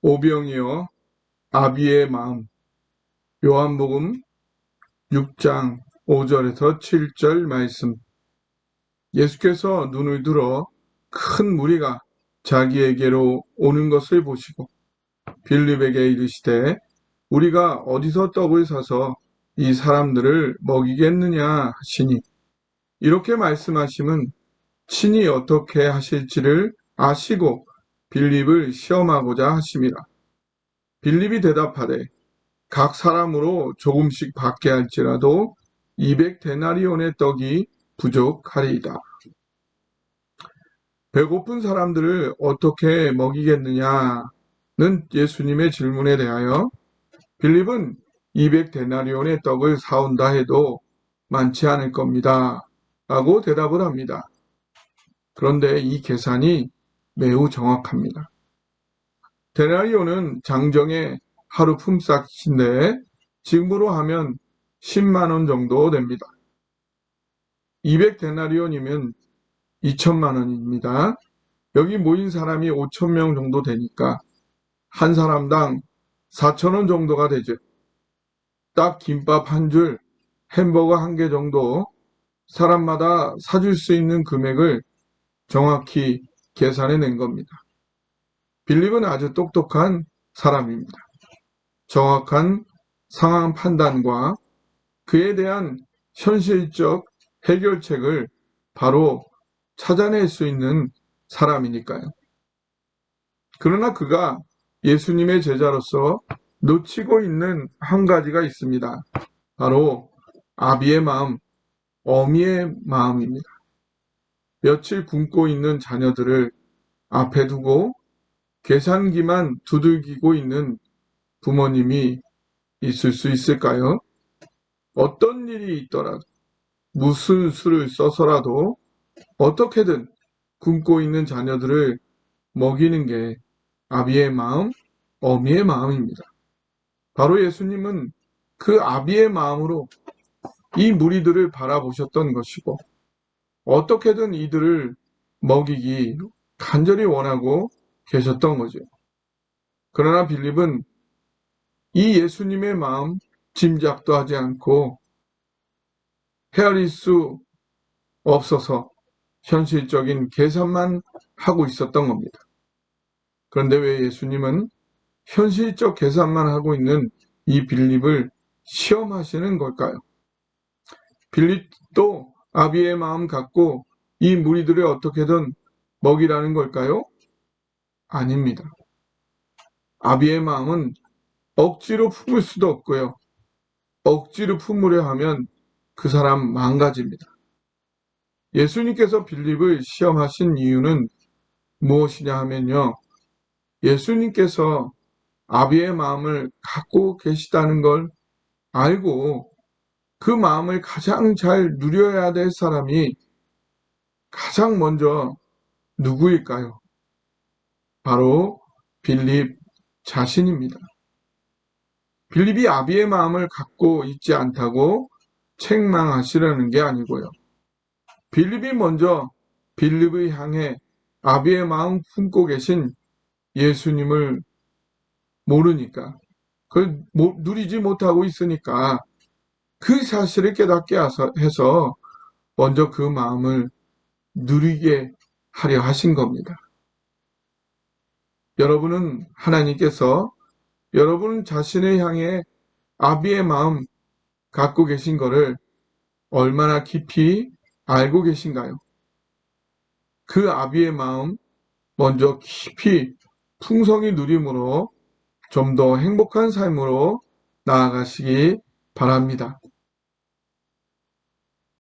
오병이어 아비의 마음. 요한복음 6장 5절에서 7절 말씀. 예수께서 눈을 들어 큰 무리가 자기에게로 오는 것을 보시고 빌립에게 이르시되 우리가 어디서 떡을 사서 이 사람들을 먹이겠느냐 하시니? 이렇게 말씀하심은 친히 어떻게 하실지를 아시고 빌립을 시험하고자 하심이라. 빌립이 대답하되 각 사람으로 조금씩 받게 할지라도 200데나리온의 떡이 부족하리이다. 배고픈 사람들을 어떻게 먹이겠느냐는 예수님의 질문에 대하여 빌립은 200데나리온의 떡을 사온다 해도 많지 않을 겁니다. 라고 대답을 합니다. 그런데 이 계산이 매우 정확합니다. 데나리온은 장정의 하루 품삯인데 지금으로 하면 10만 원 정도 됩니다. 200 데나리온이면 2천만 원입니다. 여기 모인 사람이 5천 명 정도 되니까 한 사람당 4천 원 정도가 되죠. 딱 김밥 한 줄, 햄버거 한 개 정도 사람마다 사줄 수 있는 금액을 정확히 계산해 낸 겁니다. 빌립은 아주 똑똑한 사람입니다. 정확한 상황 판단과 그에 대한 현실적 해결책을 바로 찾아낼 수 있는 사람이니까요. 그러나 그가 예수님의 제자로서 놓치고 있는 한 가지가 있습니다. 바로 아비의 마음, 어미의 마음입니다. 며칠 굶고 있는 자녀들을 앞에 두고 계산기만 두들기고 있는 부모님이 있을 수 있을까요? 어떤 일이 있더라도 무슨 수를 써서라도 어떻게든 굶고 있는 자녀들을 먹이는 게 아비의 마음, 어미의 마음입니다. 바로 예수님은 그 아비의 마음으로 이 무리들을 바라보셨던 것이고 어떻게든 이들을 먹이기 간절히 원하고 계셨던 거죠. 그러나 빌립은 이 예수님의 마음 짐작도 하지 않고 헤아릴 수 없어서 현실적인 계산만 하고 있었던 겁니다. 그런데 왜 예수님은 현실적 계산만 하고 있는 이 빌립을 시험하시는 걸까요? 빌립도 아비의 마음 갖고 이 무리들을 어떻게든 먹이라는 걸까요? 아닙니다. 아비의 마음은 억지로 품을 수도 없고요. 억지로 품으려 하면 그 사람 망가집니다. 예수님께서 빌립을 시험하신 이유는 무엇이냐 하면요. 예수님께서 아비의 마음을 갖고 계시다는 걸 알고 그 마음을 가장 잘 누려야 될 사람이 가장 먼저 누구일까요? 바로 빌립 자신입니다. 빌립이 아비의 마음을 갖고 있지 않다고 책망하시려는 게 아니고요. 빌립이 먼저 빌립을 향해 아비의 마음 품고 계신 예수님을 모르니까, 그걸 누리지 못하고 있으니까 그 사실을 깨닫게 해서 먼저 그 마음을 누리게 하려 하신 겁니다. 여러분은 하나님께서 여러분 자신을 향해 아비의 마음 갖고 계신 것을 얼마나 깊이 알고 계신가요? 그 아비의 마음 먼저 깊이 풍성히 누림으로 좀 더 행복한 삶으로 나아가시기 바랍니다.